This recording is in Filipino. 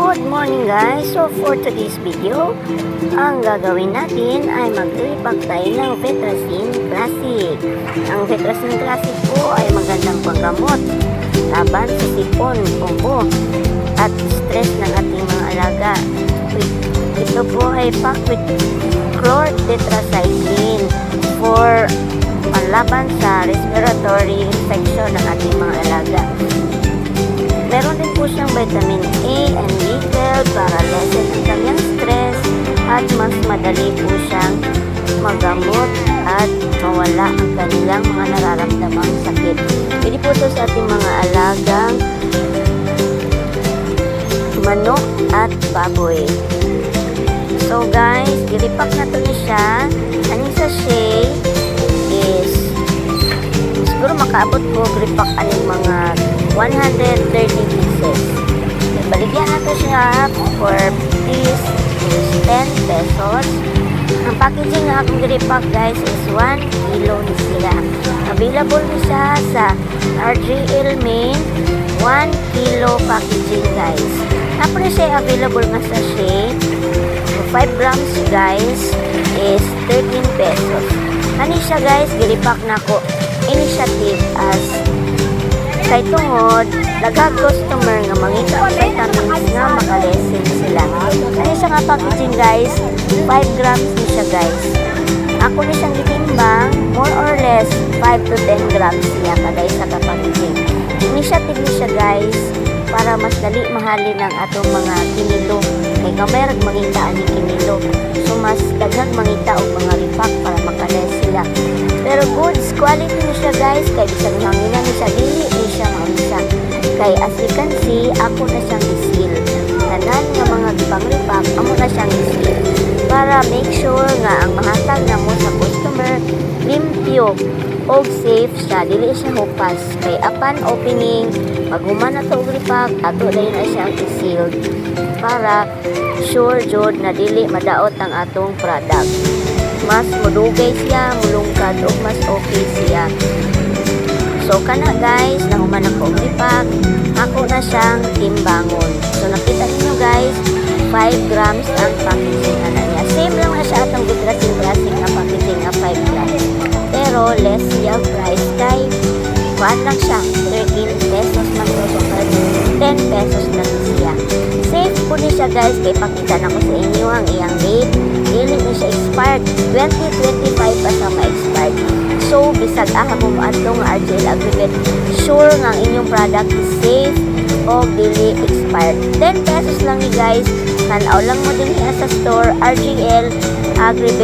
Good morning guys! So for today's video, ang gagawin natin ay mag-repack tayo ng Vetrasin Classic. Ang Vetrasin Classic po ay magandang panggamot laban sa sipon, ubo, at stress ng ating mga alaga. Ito po ay packed with chlortetracycline for panlaban sa respiratory infection ng ating mga alaga. Meron din po siyang vitamin A and B12 para lessen ang kanyang stress at mas madali po siyang magamot at mawala ang kanilang mga nararamdamang sakit. Pwede po ito sa ating mga alagang manok at baboy. So guys, gilipak na to na siya. Ang sachet is siguro makaabot ko gripak aning mga 130 pieces. Baligyan na to siya for piece is 10 pesos. Ang packaging na akong gripak guys is 1 kilo ni sila. Available ni siya sa RGL main 1 kilo packaging guys. Tapos siya available nga sa sachet 5 grams guys is 13 pesos. Kani siya guys, gilipak na ko initiative as kay tungod dagag customer nga mangita og vitamins nga makalesen sila. Kani siya nga packaging guys, 5 grams ni siya guys. Ako ni siyang gitimbang, more or less 5 to 10 grams siya kada isa ka packaging. Initiative ni siya guys para mas dali mahalin ang atong mga kinilo kay gamay rag mangita ani kinilo so mas daghang mga siya dili siya maunsa kay as you can see ako na siyang isil. Tanan nga mga gipang ripak amo na siyang isil. Para make sure nga ang mahatag na mo sa customer limpyo og safe siya. Dili siya hupas. Kay apan opening paghuman na to ripak ato dahil na siyang i-sealed para sure jud na dili madaot ang atong product. Mas mudugay siya mulungkad ug mas okay siya so kana guys. Nahuman ako og ripak. Ako na siyang timbangon. So nakita niyo guys 5 grams ang packaging ana niya. Same lang na siya atong vitrasin classic na packaging na 5 grams. Pero less siya price kay kuan lang siya 13 pesos man to so 10 pesos na siya. Safe po ni siya guys. Kay pakita na ko sa inyo ang iyang date. Dili ni siya expired. 2025 pa sa ma-expired so bisag aha mo maadto nga RGL Agribet sure nga inyong product is safe o dili expired. 10 pesos lang ni guys. Tanaw lang mo din sa store RGL Agribet